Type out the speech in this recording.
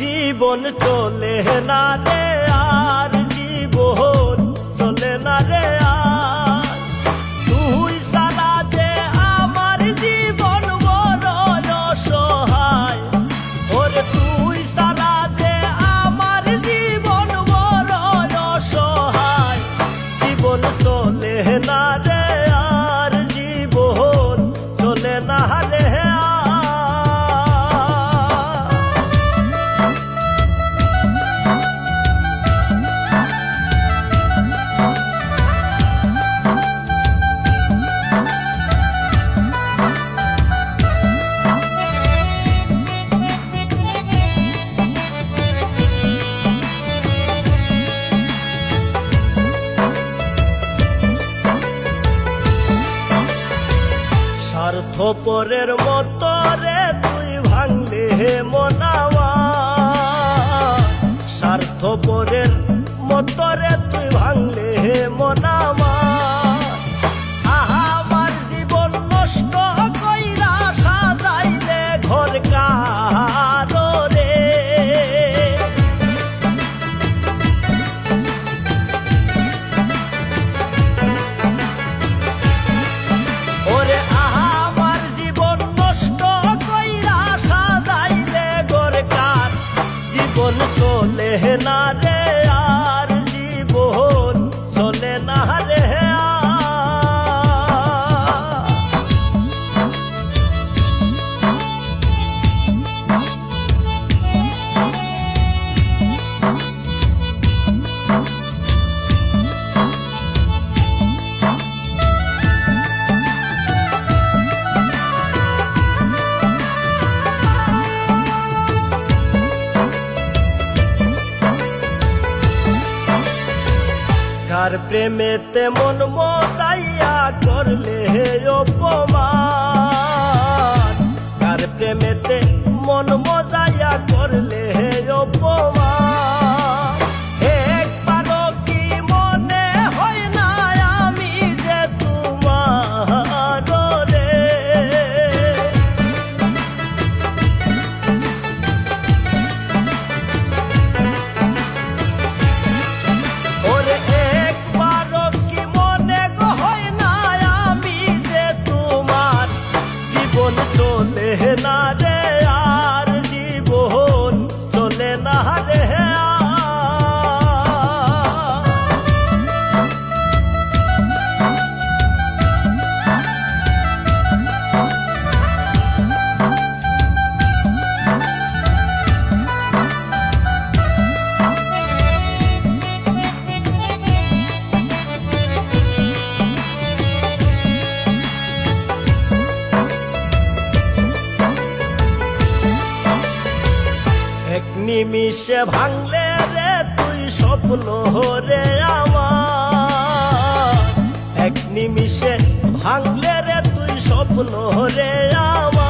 জীবন চলে না রে আর জীবন চলে না রে। থপরের মতো রে তুই ভাঙলে হে মনাওয়া স্বার্থপরের মতো রে তুই रहना दे যার প্রেমেতে মন মতাইয়া করলে অপমান। নিমিষে ভাঙলে রে তুই স্বপ্ন হরে আমার। এক নিমিষে ভাঙলে রে তুই স্বপ্ন হরে আমার।